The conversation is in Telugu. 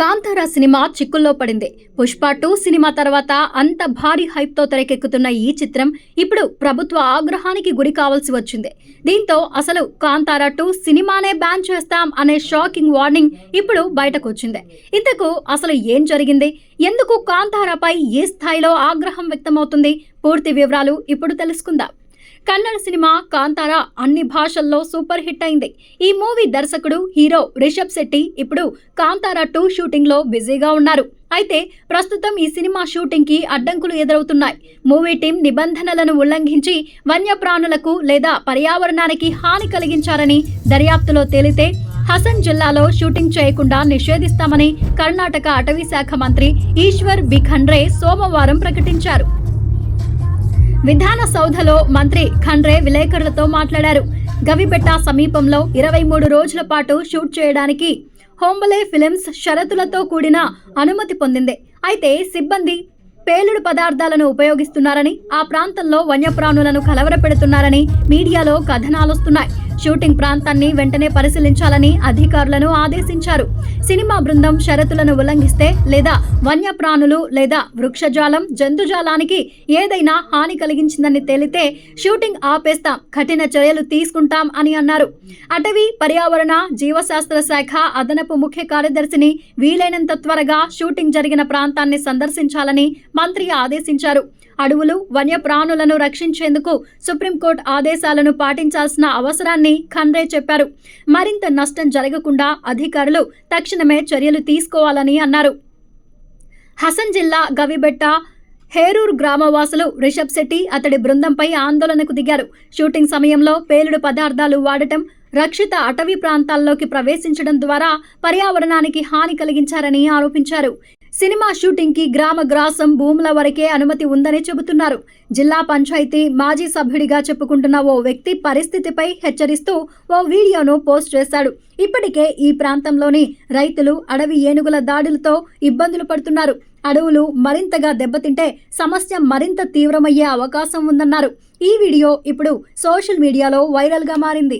కాంతార సినిమా చిక్కుల్లో పడింది. పుష్ప టూ సినిమా తర్వాత అంత భారీ హైప్తో తెరకెక్కుతున్న ఈ చిత్రం ఇప్పుడు ప్రభుత్వ ఆగ్రహానికి గురి కావాల్సి వచ్చింది. దీంతో అసలు కాంతార టూ సినిమానే బ్యాన్ చేస్తాం అనే షాకింగ్ వార్నింగ్ ఇప్పుడు బయటకు వచ్చింది ఇంతకు అసలు ఏం జరిగింది? ఎందుకు కాంతారాపై ఏ స్థాయిలో ఆగ్రహం వ్యక్తమవుతుంది? పూర్తి వివరాలు ఇప్పుడు తెలుసుకుందాం. కన్నడ సినిమా కాంతార అన్ని భాషల్లో సూపర్ హిట్ అయింది. ఈ మూవీ దర్శకుడు హీరో రిషబ్ శెట్టి ఇప్పుడు కాంతార టూ షూటింగ్లో బిజీగా ఉన్నారు. అయితే ప్రస్తుతం ఈ సినిమా షూటింగ్కి అడ్డంకులు ఎదురవుతున్నాయి. మూవీ టీం నిబంధనలను ఉల్లంఘించి వన్యప్రాణులకు లేదా పర్యావరణానికి హాని కలిగించారని దర్యాప్తులో తేలితే హసన్ జిల్లాలో షూటింగ్ చేయకుండా నిషేధిస్తామని కర్ణాటక అటవీ శాఖ మంత్రి ఈశ్వర్ బిఖండ్రే సోమవారం ప్రకటించారు. విధాన సౌధలో మంత్రి ఖండ్రే విలేకరులతో మాట్లాడారు. గవిబెట్ట సమీపంలో ఇరవై మూడు రోజుల పాటు షూట్ చేయడానికి హోంబలే ఫిలిమ్స్ షరతులతో కూడిన అనుమతి పొందింది. అయితే సిబ్బంది పేలుడు పదార్థాలను ఉపయోగిస్తున్నారని ఆ ప్రాంతంలో వన్యప్రాణులను కలవరపెడుతున్నారని మీడియాలో కథనాలొస్తున్నాయి. షూటింగ్ ప్రాంతాన్ని వెంటనే పరిశీలించాలని అధికారులను ఆదేశించారు. సినిమా బృందం షరతులను ఉల్లంఘిస్తే లేదా వన్యప్రాణులు లేదా వృక్షజాలం జంతుజాలానికి ఏదైనా హాని కలిగించిందని తేలితే షూటింగ్ ఆపేస్తాం కఠిన చర్యలు తీసుకుంటాం అని అన్నారు. అటవీ పర్యావరణ జీవశాస్త్ర శాఖ అదనపు ముఖ్య కార్యదర్శిని వీలైనంత త్వరగా షూటింగ్ జరిగిన ప్రాంతాన్ని సందర్శించాలని మంత్రి ఆదేశించారు. అడవులు వన్యప్రాణులను రక్షించేందుకు సుప్రీంకోర్టు ఆదేశాలను పాటించాల్సిన అవసరాన్ని ఖండ్రే చెప్పారు. మరింత నష్టం జరగకుండా అధికారులు తక్షణమే చర్యలు తీసుకోవాలని అన్నారు. హసన్ జిల్లా గవిబెట్ట హేరూర్ గ్రామవాసులు రిషబ్ శెట్టి అతడి బృందంపై ఆందోళనకు దిగారు. షూటింగ్ సమయంలో పేలుడు పదార్థాలు వాడటం రక్షిత అటవీ ప్రాంతాల్లోకి ప్రవేశించడం ద్వారా పర్యావరణానికి హాని కలిగించారని ఆరోపించారు. సినిమా షూటింగ్కి గ్రామ గ్రాసం భూముల వరకే అనుమతి ఉందని చెబుతున్నారు. జిల్లా పంచాయతీ మాజీ సభ్యుడిగా చెప్పుకుంటున్న ఓ వ్యక్తి పరిస్థితిపై హెచ్చరిస్తూ ఓ వీడియోను పోస్ట్ చేశాడు. ఇప్పటికే ఈ ప్రాంతంలోని రైతులు అడవి ఏనుగుల దాడులతో ఇబ్బందులు పడుతున్నారు. అడవులు మరింతగా దెబ్బతింటే సమస్య మరింత తీవ్రమయ్యే అవకాశం ఉందన్నారు. ఈ వీడియో ఇప్పుడు సోషల్ మీడియాలో వైరల్గా మారింది.